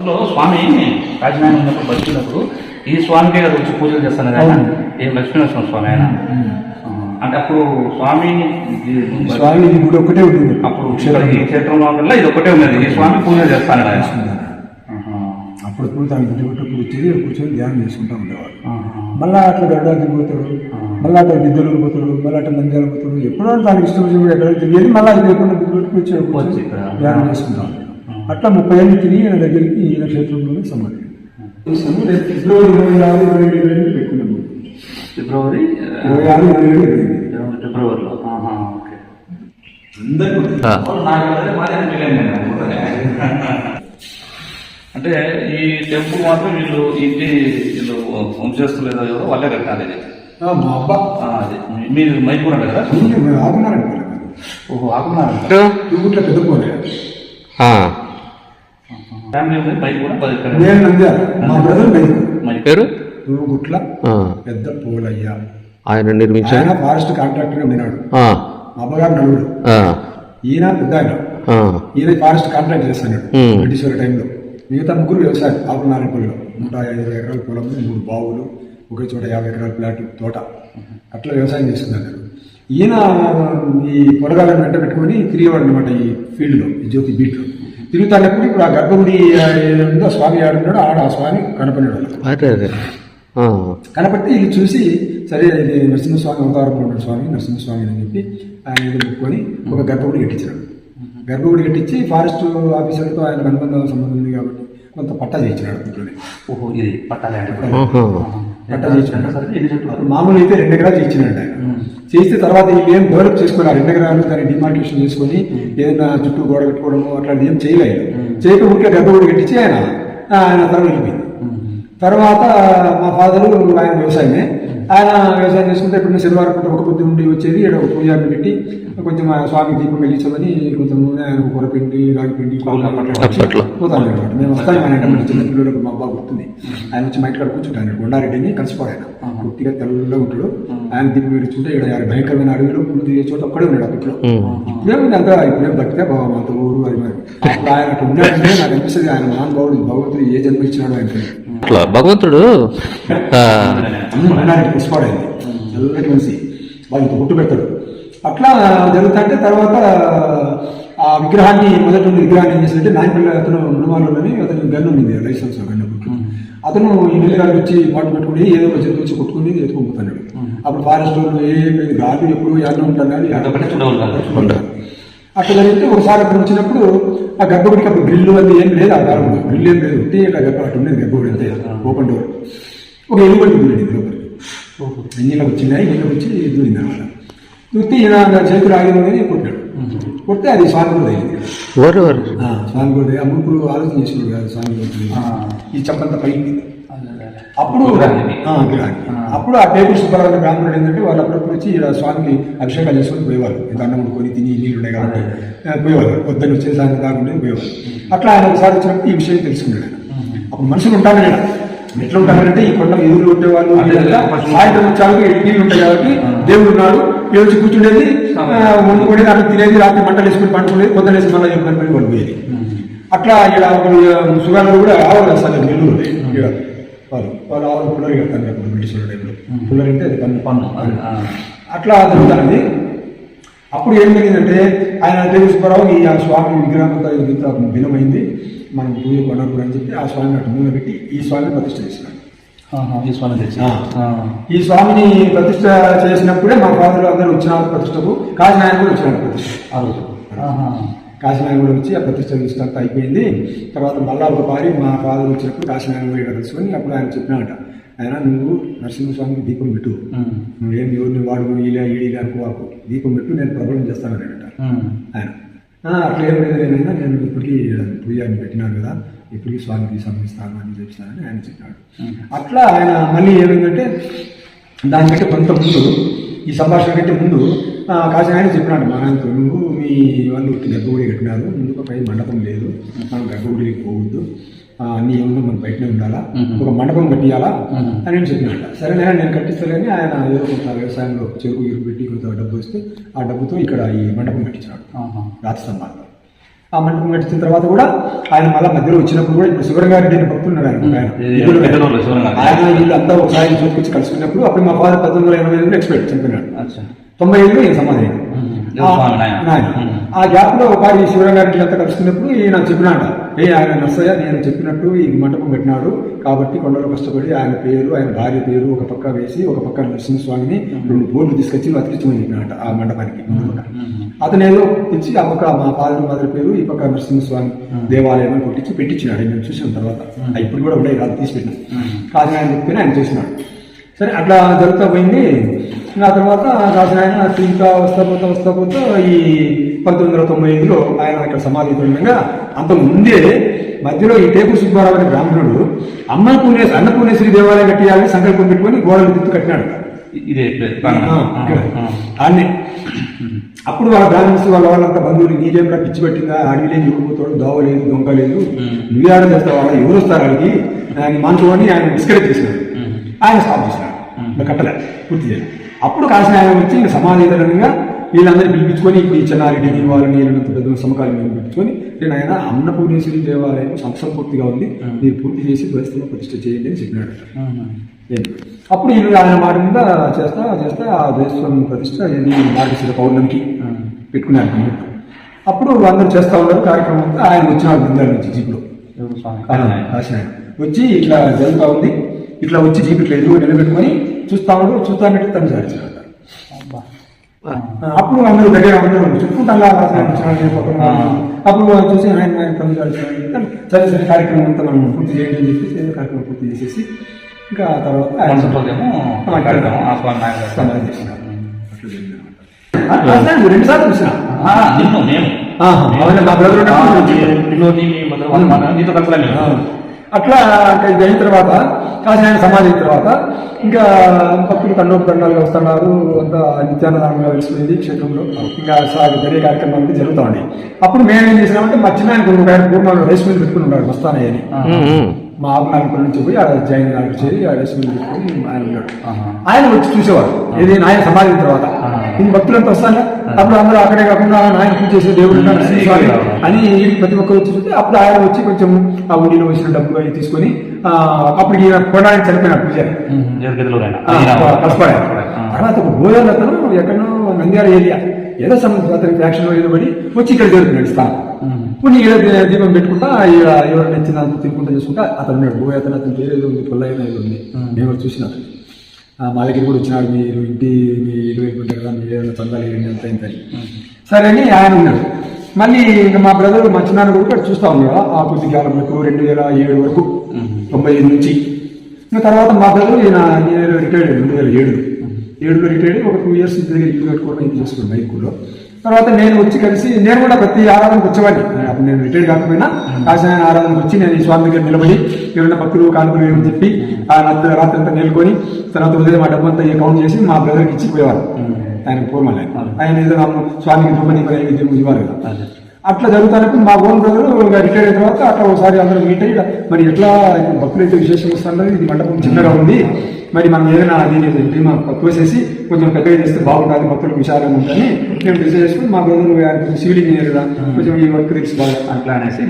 స్వామి రాజనాయన ఉన్నప్పుడు బతికినప్పుడు ఈ స్వామికే కదా వచ్చి పూజలు చేస్తాను ఆయన ఏం లక్ష్మీనరసింహ స్వామి ఆయన? అంటే అప్పుడు స్వామి స్వామి ఇది గుడి ఒక్కటే ఉంటుంది. అప్పుడు ఈ క్షేత్రంలో వల్ల ఇది ఒకటే ఉన్నది. ఈ స్వామి పూజలు చేస్తాను ఆయన. అప్పుడప్పుడు తన గుడి ఒక్కటి వచ్చేది కూర్చొని ధ్యానం చేసుకుంటూ ఉండేవాడు. మళ్ళా అట్లా గడ్డానికి పోతాడు మళ్ళీ అట్లా గిద్దలు పోతాడు మళ్ళీ అట్లా నంద్యాల పోతాడు. ఎప్పుడో తనకి ఇష్టం ఎక్కడ తిరిగేది మళ్ళీ అది లేకుండా గుడికి వచ్చి వచ్చి కూర్చొని ఇక్కడ. ధ్యానం చేసుకుంటాం అట్లా ముప్పై ఏళ్ళు తిరిగి ఈయన దగ్గరికి ఈయన క్షేత్రంలోనే సమాధి. రేపు ఫిబ్రవరి ఇరవై ఆరు ఇరవై ఏడు ఇరవై ఎనిమిది పెట్టుకున్నాము ఫిబ్రవరి ఇరవై ఆరు ఇరవై ఏడు ఇరవై ఎనిమిది ఇరవై ఫిబ్రవరిలో. ఓకే. అందరికీ. అంటే ఈ టెంపుల్ మాత్రం వీళ్ళు ఇంటి వీళ్ళు వంశస్థులు ఏదో ఎవరో వాళ్ళే కట్టాలి ఇది. ఆ, మా అబ్బా. అదే. మీరు మైపూర్ అంట కదా? ఆగున్నారండి ఓహో ఆకున్నారు పెద్ద పోలే ఫ్యామిలీ ఉంది బైక్ కూడా పది ఇక్కడ నేను నంద్యాల మా బ్రదర్ బయట మరి? పేరు? గుట్ల పెద్ద పోలయ్య. ఆయన నిర్మించారు? ఆయన ఫారెస్ట్ కాంట్రాక్టర్ ఉన్నాడు ఆ, మా అబ్బగారు నలుగురు. ఈయన పెద్ద ఆయన. ఈయన ఫారెస్ట్ కాంట్రాక్ట్ చేస్తున్నాడు. Hmm. బ్రిటిష్ టైంలో. మిగతా ముగ్గురు వ్యవసాయం. ఆకునారపల్లిలో. నూట యాభై ఎకరాల పొలం మూడు బావులు ఒకే చోట యాభై ఎకరాల ప్లాట్ తోట. అట్లా వ్యవసాయం చేస్తున్నారు. ఈయన ఈ పొలగాలను వెంట పెట్టుకొని తిరిగేవాడు అనమాట ఈ ఫీల్డ్లో ఈ జ్యోతి బీట్లో తిరుగుతానప్పుడు ఇప్పుడు ఆ గర్భగుడి ఉందో స్వామి ఆడున్నాడు ఆడ ఆ స్వామి కనపడినాడు. అదే అదే కనపట్టి ఇది చూసి సరే ఇది నరసింహస్వామి అవతారంలో ఉన్నాడు స్వామి నరసింహస్వామి అని చెప్పి ఆయన ఇది మొక్కుకొని ఒక గర్భగుడి కట్టించాడు గర్భగుడి కట్టించి ఫారెస్ట్ ఆఫీసర్తో ఆయన అనుబంధం సంబంధం ఉంది కాబట్టి కొంత పట్టా చేయించినాడు ఓహో ఇది పట్టాలి అంటే ఆహా. పట్టా మామూలు అయితే రెండు ఎకరాలు చేయించినాడు చేస్తే తర్వాత ఇవి ఏం డెవలప్ చేసుకుని ఆ రెండు ఎకరాలు దాన్ని డిమార్కేషన్ చేసుకొని ఏదైనా చుట్టూ గోడ కట్టుకోవడము అట్లాంటిది ఏం చేయలేదు. చేయక ఊరికే గర్భగుడి కట్టించి ఆయన ఆయన తరం వెళ్ళిపోయింది. తర్వాత మా ఫాదరు ఆయన వ్యవసాయమే. ఆయన వ్యవసాయం చేసుకుంటే ఇప్పుడు శనివారం పూట ఒక పొద్దు నుండి వచ్చేది ఈడ ఒక పూజారిని పెట్టి కొంచెం స్వామి దీపం వెలిగించమని కొంచెం నూనె ఆయన కూర పిండి రాగి పిండి అప్పట్లో. పోతాను అనమాట మేము వస్తాను ఆయన చిన్న పిల్లలకు మా బాబు గుర్తుంది. ఆయన వచ్చి మా ఇంటికాడ కూర్చుంటాను కొండారెడ్డిని కలిసిపోడు ఆయన. పూర్తిగా తెల్లగా ఉంటాడు. ఆయన దీపం వెలిగించుకుంటే ఇక్కడ ఆయన భయంకరమైన అడవిలో పుల్లు తీసే చోట ఒక్కడే ఉన్నాడు అప్పట్లో. ఇప్పుడేముంది అంతా ఇప్పుడేం బతికే బాబు అంత ఊరు అది మరి. అప్పుడు ఆయన అట్లా ఉన్నాడంటే నాకు అనిపిస్తుంది ఆయన మహానుభావుడు భగవంతుడు ఏ జన్మ ఇచ్చినాడు అట్లా భగవంతుడు పుష్పాడైంది చల్లటి మనిషి వాళ్ళకి పుట్టు పెడతాడు. అట్లా జరుగుతుంటే తర్వాత ఆ విగ్రహాన్ని మొదటి విగ్రహాన్ని ఏం చేసినట్టే నాయపల్లి అతను మృమాలని అతను గన్ను ఉంది లైసెన్స్ గన్ను. అతను ఈ నెల్లిగారికి వచ్చి పాటు పెట్టుకుని ఏదో ఒక జంతువు వచ్చి కొట్టుకుని ఎత్తుకుంటున్నాడు అప్పుడు ఫారెస్ట్ వాళ్ళు ఏ గాలి ఎప్పుడు యాడ్లో ఉంటాను కానీ. అట్లా జరిగితే ఒకసారి అక్కడ వచ్చినప్పుడు ఆ గర్భగుడికి అప్పుడు గ్రిల్లు అది ఏం లేదు ఆ కాలంలో గ్రిల్ ఏం లేదు. ఉంటే ఇట్లా గర్భ అటు ఉండేది గర్భగుడి అంతే. Open door. ఒక ఎలుగుబంటి లోపలికి ఇంజిన్లో వచ్చినాయి ఇంజిన్లో వచ్చి దూరింది అనమాట దూరితే ఈయన చేతులు ఆగిన కొట్టాడు. కొడితే అది స్వామి కూడా ఆ, స్వామి కూడా ఆ ముగ్గురు ఆలోచన చేసినాడు కదా స్వామి. ఈ చంపంతా పైకి. అప్పుడు. అప్పుడు ఆ టేబుల్ సుబ్బారావు బ్రాహ్మణుడు ఏంటంటే వాళ్ళు అప్పుడప్పుడు వచ్చి ఇలా స్వామికి అభిషేకాలు చేసుకొని పోయేవాళ్ళు. అన్నం వండుకొని తిని నీళ్ళు ఉన్నాయి కాబట్టి పోయేవాళ్ళు. పొద్దున్న వచ్చే సాయంత్రం కాకుండా పోయేవాళ్ళు. అట్లా ఆయన ఒకసారి వచ్చినప్పుడు ఈ విషయం తెలుసుకున్నాడు. అప్పుడు మనుషులు ఉంటారు కదా. ఎట్లా ఉంటారంటే ఈ కొండ ఎదురు ఉండేవాళ్ళు. సాయంత్రం వచ్చాక నీళ్ళు ఉంటాయి కాబట్టి దేవుడు ఉన్నాడు వచ్చి కూర్చుండేది వండుకొని అక్కడ తినేది రాత్రి మంటలు వేసుకుని పండుకునేది పొద్దున వేసి మళ్ళీ చెప్పిన పని వాళ్ళు పోయేది అట్లా ఇక్కడ సుగాలు కూడా ఆవులు వేస్తారు నెల్లూరు. వాళ్ళు వాళ్ళు ఆవులు పుల్లరి కడతారు బ్రిటిష్ టైంలో. పుల్లరి అంటే అది పన్ను పన్ను. అట్లా జరుగుతుంది అప్పుడు ఏం జరిగిందంటే ఆయన సుబ్బారావు ఈ స్వామి విగ్రహం ఇంత భిన్నమైంది. మనం పూజ కొనరు అని చెప్పి ఆ స్వామిని అటు మూల పెట్టి ఈ స్వామిని ప్రతిష్ఠ చేసినాడు. ఈ స్వామి తెచ్చి. ఈ స్వామిని ప్రతిష్ఠ చేసినప్పుడే మా ఫాదర్ అందరూ వచ్చినారు ప్రతిష్టకు. కాశీనాయన కూడా వచ్చినాడు ప్రతిష్ఠ ఆ రోజు. కాశీనాయన కూడా వచ్చి ఆ ప్రతిష్ఠ తీసుకంతా అయిపోయింది. తర్వాత మళ్ళా ఒక పారి మా ఫాదర్ వచ్చినప్పుడు కాశీనాయన కూడా ఇక్కడ తెలుసుకొని అప్పుడు ఆయన చెప్పినాట ఆయన నువ్వు నరసింహస్వామికి దీపం పెట్టు. నువ్వేం ఎవరిని వాడు ఇలా ఈడిగా అనుకోవాకు దీపం పెట్టు నేను ప్రబలం చేస్తానని అంటారు ఉమ్. ఆయన. "ఆ, అట్లా ఏం నేను ఇప్పటికీ పూజాన్ని పెట్టినాను కదా. ఇప్పటికీ స్వామికి సమర్పిస్తాను అని చెప్తానని ఆయన చెప్పినాడు అట్లా ఆయన మళ్ళీ ఏమైందంటే దానికంటే కొంత ముందు ఈ సంభాషణ కంటే ముందు కాశీ ఆయన చెప్పినాడు మా నాన్నతో నువ్వు మీ వాళ్ళు గర్భగుడి కట్టినారు. ముందుకు పై మండపం లేదు. మనం గర్భగుడికి పోవద్దు. అన్ని ఏమన్నా మనం బయటనే ఉండాలా? ఒక మండపం కట్టియాలా? అని నేను చెప్పినాడు సరే నేను నేను కట్టిస్తానని ఆయన ఏదో కొంత వ్యవసాయంలో చెరుకు ఇరుకు పెట్టి కొంత డబ్బు ఇస్తే ఆ డబ్బుతో ఇక్కడ ఈ మండపం కట్టించాడు. రాతి స్తంభాల్లో ఆ మంటపం కట్టించిన తర్వాత కూడా ఆయన మళ్ళీ మధ్యలో వచ్చినప్పుడు కూడా ఇప్పుడు శివరంగారెడ్డి అని భక్తులు ఉన్నారు ఆయన వీళ్ళంతా ఒకసారి చూసుకొచ్చి కలుసుకున్నప్పుడు అప్పుడు మా ఫాదర్ పంతొమ్మిది వందల ఎనభై ఎనిమిది ఎక్స్పెక్ట్ చనిపోయినాడు. అచ్చా. తొంభై ఏళ్ళు ఈయన సమాధి. ఆ గ్యాప్లో ఒకసారి శివరంగారెడ్డి అంతా కలుసుకున్నప్పుడు ఈయన చెప్పినాడు. ఏ ఆయన నర్సయ్య నేను చెప్పినట్టు ఈ మంటపం పెట్టినాడు కాబట్టి కొండలో కష్టపడి ఆయన పేరు ఆయన భార్య పేరు ఒక పక్క వేసి ఒక పక్క నరసింహస్వామిని రెండు బోర్డు తీసుకొచ్చి అతికించమని ఆ మండపానికి. అతను ఏదో తెచ్చి ఆ పక్క మా ఫాదర్ మదర్ పేరు ఈ పక్క నరసింహస్వామి దేవాలయం అని కొట్టించి పెట్టించినాడు. నేను చూసిన తర్వాత ఇప్పుడు కూడా ఉండే కాదు తీసి పెట్టిన. కాదు ఆయన చెప్పిన ఆయన చేసినాడు. సరే అట్లా జరుగుతూ పోయింది. ఆ తర్వాత రాసిన ఆయన ఇంకా వస్తా పోతా వస్తా పోతా ఈ పంతొమ్మిది వందల తొంభై ఐదులో ఆయన ఇక్కడ సమాధి ఉండగా అంత ముందే మధ్యలో ఈ టేపు సుబ్బారావు అనే బ్రాహ్మణుడు అన్నపూర్ణే అన్నపూర్ణేశ్వరి దేవాలయం కట్టియాలని సంకల్పం పెట్టుకొని గోడలు దిత్తు కట్టినాడు. ఇదే. ఆడనే అప్పుడు వాళ్ళ బ్రాహ్మణ్స్ వాళ్ళ వాళ్ళంతా బంధువులు నీకేమిరా పిచ్చి పెట్టిందా? అడవిలే ఎవరిపోతాడు దోవ లేదు దొంగ లేదు. నువ్వు ఆడ చేస్తావు? వాళ్ళ ఎవరు వస్తారు అడిగి ఆయన మనసుకొని ఆయన డిస్కరేజ్ చేసినాడు. ఆయన స్టాప్ చేసినాడు. కట్టలే. పూర్తి చేయాలి అప్పుడు కాసిన ఆయన వచ్చి ఇంకా సమాధితరంగా వీళ్ళందరినీ పిలిపించుకొని ఇప్పుడు ఈ చెన్నారెడ్డిని వాళ్ళని వీళ్ళంత పెద్ద సమకాలీన పిలిపించుకొని నేను ఆయన అన్నపూర్ణేశ్వరి దేవాలయం సంపూర్తిగా ఉంది. మీరు పూర్తి చేసి పరిస్థితిలో ప్రతిష్ట చేయండి అని చెప్పినాడు? అప్పుడు వీళ్ళు ఆయన మాట మీద చేస్తా చేస్తా ఆ దేశం ప్రతిష్ట మార్గశిర పౌర్ణమికి పెట్టుకున్నారు అన్నట్టు. అప్పుడు అందరూ చేస్తా ఉన్నారు. కార్యక్రమం ఆయన వచ్చినాడు బృందాల నుంచి జీపులో. ఆయన. వచ్చి ఇట్లా జరుగుతా ఉంది. ఇట్లా వచ్చి జీపు ఇట్లా ఎదురు నిలబెట్టుకొని చూస్తా ఉన్నాడు చూస్తా ఉన్నట్టు తను సాధించాడు అప్పుడు అందరూ దగ్గర అందరూ ఉన్నాను. అప్పుడు చూసి ఆయన ఆయన తను సాధించాడు సరే సరే కార్యక్రమం అంతా మనం పూర్తి చేయండి అని చెప్పేసి ఏదో కార్యక్రమం పూర్తి చేసేసి ఇంకా ఆ తర్వాత రెండు సార్లు చూసిన? అట్లా ఇది అయిన తర్వాత కాసిన ఆయన సమాధి అయిన తర్వాత ఇంకా భక్తులు కన్నోపు దండాలుగా వస్తున్నారు. అంతా నిత్యాన్నదానంగా వెలిసిపోయింది క్షేత్రంలో. ఇంకా సాగు జరిగే కార్యక్రమం అంతా జరుగుతా ఉంది అప్పుడు మేము ఏం చేసినామంటే మా చిన్న ఆయన ఒక ఆయన పూర్ణంలో రైస్ మిల్ పెట్టుకుని ఉన్నాడు మస్తానయ్య అని. మా ఆపనాగపల్లి నుంచి పోయి ఆ జైన్ నాయకు చేరి ఆ రైస్ మిల్ పెట్టుకుని ఆయన ఉన్నాడు. ఆయన వచ్చి చూసేవారు. ఇది ఆయన సమాధి తర్వాత. ఈ భక్తులంతా వస్తారా? అప్పుడు అందరూ అక్కడే కాకుండా ఆయన పూజ చేసే దేవుడు అని ప్రతి ఒక్కరు వచ్చి చూస్తే అప్పుడు ఆయన వచ్చి కొంచెం ఆ ఉండిలో వచ్చిన డబ్బులు అవి తీసుకొని అప్పుడు ఈయన కొనడానికి చనిపోయినాడు కష్టపడే తర్వాత ఒక బోధన అతను ఎక్కడో నంద్యాల ఏరియా. ఏదో సంబంధించి అతని ఫ్యాక్షన్ ఏదో పడి వచ్చి ఇక్కడ జరుగుతున్నాడు స్థానం దీ- దీపం పెట్టుకుంటా ఎవరు నచ్చిన తినుకుంటా చేసుకుంటా అతను ఉన్నాడు. బోయ్ అతను అతని పేరు ఏదో ఉంది పొల్లయ్య ఏదో ఉంది. నేను చూసిన. మా దగ్గర కూడా వచ్చినాడు మీరు ఇంటి మీ ఇల్లు వెళ్ళిపోతారు కదా మీరు ఏదైనా చందాలి ఏంటి అంత ఇంత. సరే అని ఆయన ఉన్నాడు. మళ్ళీ ఇంకా మా బ్రదర్ మా చిన్నాన్న కూడా చూస్తా ఉన్నాడు. ఆ కొద్ది కాలం వరకు రెండు వేల ఏడు వరకు. తొంభై ఐదు నుంచి. ఇంకా తర్వాత మా బ్రదర్ ఈయన నేను రిటైర్డ్ రెండు వేల ఏడు ఏడులో రిటైర్డ్ ఒక టూ ఇయర్స్ ఇంటి దగ్గర ఇల్లు కట్టుకోవడం ఇది చేసుకున్నాను మైకూర్లో తర్వాత నేను వచ్చి కలిసి నేను కూడా ప్రతి ఆరాధనకు వచ్చేవాడిని. అప్పుడు నేను రిటైర్డ్ కాకపోయినా కాసిన ఆరాధనకు వచ్చి నేను ఈ స్వామి దగ్గర నిలబడి ఏమైనా భక్తులు కానుకలు ఏమని చెప్పి ఆ రాత్రి రాత్రి అంతా నెలకొని తర్వాత ఉదయం ఆ డబ్బంతా అకౌంట్ చేసి మా బ్రదర్కి ఇచ్చి పోయేవారు ఆయన పూర్వం ఆయన ఏదో స్వామికి దీప నైవేద్యం ఇవ్వాలి కదా అట్లా జరుగుతున్నప్పుడు మా ఓన్ బ్రదర్ రిటైర్ అయిన తర్వాత అట్లా ఒకసారి అందరూ మీట్ అయ్యి మరి ఎట్లా భక్తులు అయితే విశేషం వస్తున్నారు ఇది మండపం చిన్నగా ఉంది. మరి మనం ఏదైనా దీని ధీమా తక్కువేసేసి కొంచెం పెద్దగా చేస్తే బాగుంటుంది భక్తులకు విశాలంగా ఉంటుందని మేము డిసైడ్ చేసుకుని మా బ్రదర్ సివిల్ ఇంజనీర్ కదా కొంచెం ఈ వర్క్ తెలిసి బాగా అట్లా అనేసి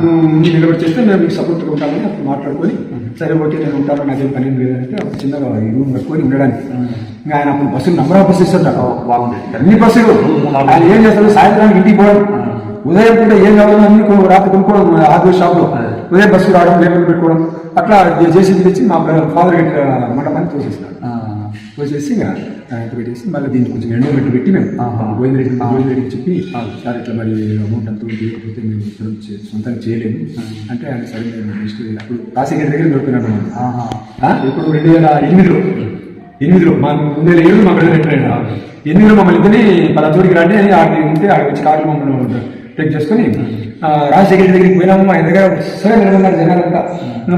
నువ్వు నిలబడి చేస్తే మేము మీకు సపోర్ట్గా ఉంటామని అప్పుడు మాట్లాడుకొని సరే ఓకే నేను ఉంటాను నాకేం పని లేదంటే అప్పుడు చిన్నగా ఈ రూమ్ కట్టుకొని ఉండడానికి. ఇంకా ఆయన అప్పుడు బస్సులు నంబర్ ఆఫ్ బస్సెస్ ఉంటాడు బాగుంది. అన్ని బస్సులు. ఆయన ఏం చేస్తాడు? సాయంత్రానికి ఇంటికి పోవడం ఉదయం పూట ఏం కావాలో అన్ని రాత్రి కొనుక్కోవడం హార్డ్వేర్ షాప్లో ఉదయం బస్సు రావడం లేబర్ పెట్టుకోవడం అట్లా చేసి తెచ్చి మా ఫాదర్ మండపాన్ని తోసేసినాడు తోసేసి ఇంకా ఆయన పెట్టేసి మళ్ళీ దీనికి కొంచెం ఎండో పెట్టి పెట్టి మేము గోవింద రెడ్డి గోవింద రెడ్డికి చెప్పి సార్ ఇట్లా మరి అమౌంట్ అంతా లేకపోతే మేము సొంతంగా చేయలేము. అంటే ఆయన సరే నేను నెక్స్ట్ అప్పుడు రాజశేఖర్ దగ్గర దొరికినాడు. ఆ, ఇప్పుడు రెండు వేల ఎనిమిదిలో ఎనిమిదిలో మా రెండు వేల ఏడు మా బ్రదర్ ఎనిమిదిలో మమ్మల్ని ఇద్దరిని పలా చోటికి రండి అని ఆడికి ఉంటే ఆడికి వచ్చి కార్లు మమ్మల్ని టేక్ చేసుకొని రాజశేఖర్ దగ్గరికి పోయినాము ఆయన దగ్గర సరే నిలబడినారు జనాలంతా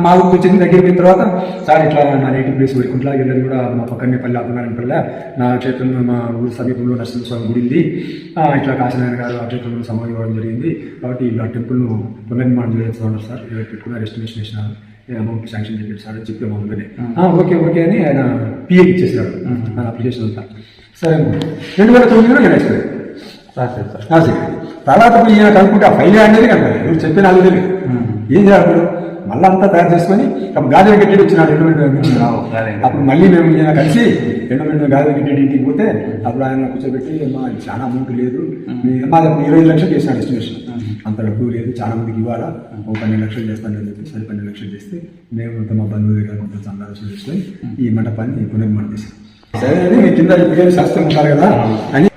మా ఊరికి వచ్చింది దగ్గరికి పోయిన తర్వాత సార్ ఇట్లా నా నేటివ్ ప్లేస్ వైకుంఠలా వెళ్ళేది కూడా మా పక్కనే పల్లె అభిమానం పల్లె. నా క్షేత్రంలో మా ఊరు సమీపంలో నరసింహస్వామి గుడి ఉంది. ఇట్లా కాశీనారాయణ గారు ఆ క్షేత్రంలో సమాధి అవ్వడం జరిగింది. కాబట్టి ఇలా టెంపుల్ను పునర్నిర్మాణం చేస్తూ ఉన్నారు సార్ ఎస్టిమేషన్ వేసినారు ఏ అమౌంట్ శాంక్షన్ చేయండి సార్ చెప్పి మామూలుగానే "ఆ, ఓకే ఓకే అని ఆయన పిఏకి ఇచ్చేసాడు ఆ అప్లికేషన్ అంతా. సరే రెండు వేల తొమ్మిదిలో నేను ఎక్స్పైర్ రాసేది తర్వాత ఈయన కనుక్కుంటే ఆ ఫైల్ అనేది కనుక ఎవరు చెప్పిన తెలియదు ఏం చేయాలి మళ్ళీ అంతా తయారు చేసుకొని అప్పుడు గాజుల గట్టి వచ్చినాడు ఎండోమెంట్ రావు. అప్పుడు మళ్ళీ మేము ఈయన కలిసి ఎండోమెంట్ గాజుల గట్టి ఇంటికి పోతే అప్పుడు ఆయన కూర్చోబెట్టి అమ్మా ఇది చాలా అమౌంట్ లేదు. మీ ఇరవై లక్షలు చేసినాడు ఎస్టిమేషన్. అంత డబ్బు లేదు చాలా మందికి ఇవ్వాలా? ఒక పన్నెండు లక్షలు చేస్తాను అని చెప్పి సరే పన్నెండు లక్షలు చేస్తే మేము మా బంధువుల దగ్గర కొంత చందాలు చేసుకొని ఈ మంటపాన్ని పునర్మణం చేసాం సరే. అని మీ కింద శాస్త్రం ఉంటారు కదా అని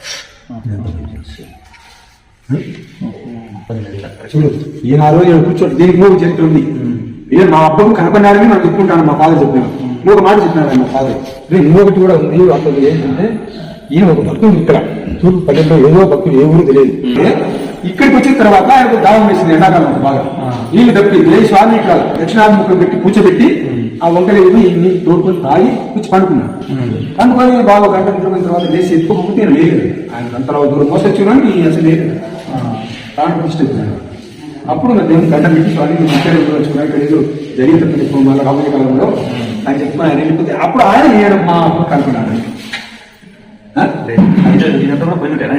చూడు ఈయన ఆ రోజు ఈయన కూర్చోండి దీనికి మూడు చరిత్ర ఉంది ఈయన మా అబ్బకు కనపడినారని నాకు చెప్పుకుంటాను మా ఫాదర్ చెప్పినాడు ఇంకొక మాట చెప్పినాడు మా ఫాదర్ ఇంకొకటి కూడా ఉంది అతను ఏంటంటే ఈయన ఒక భక్తుడు ఇక్కడ తూర్పు పల్లెల్లో ఏదో భక్తుడు ఏ ఊరు తెలియదు ఇక్కడికి వచ్చిన తర్వాత ఆయనకు దావం వేసింది ఎండాకాలం బాగా నీళ్ళు తప్పి ఏ స్వామి ఇక్కడ దక్షిణాభిముఖం పెట్టి కూర్చోబెట్టి ఆ వంకలు నీళ్ళు తోడుకొని తాగి కూర్చి పండుకున్నాడు. పండుకొని బాగా గంట నిద్రపోయిన తర్వాత లేచి ఎత్తుకోకపోతే ఈయన లేదు ఆయన అంతలో దూరం మోసొచ్చున్నాను అసలు లేదు తాను అయిపోయాడు. అప్పుడు నా దేవుని గంట పెట్టి స్వామి నువ్వు ఇక్కడ ఎప్పుడు వచ్చుకున్నా ఇక్కడ ఏదో మళ్ళీ రాబోయే కాలంలో ఆయన చెప్పుకుని ఆయన వెళ్ళిపోతే అప్పుడు ఆయన ఈయన మా అప్పుడు కనుక్కున్నాడు ఆ? ఇది- ఇదంతా కూడా పోయినట్టేనా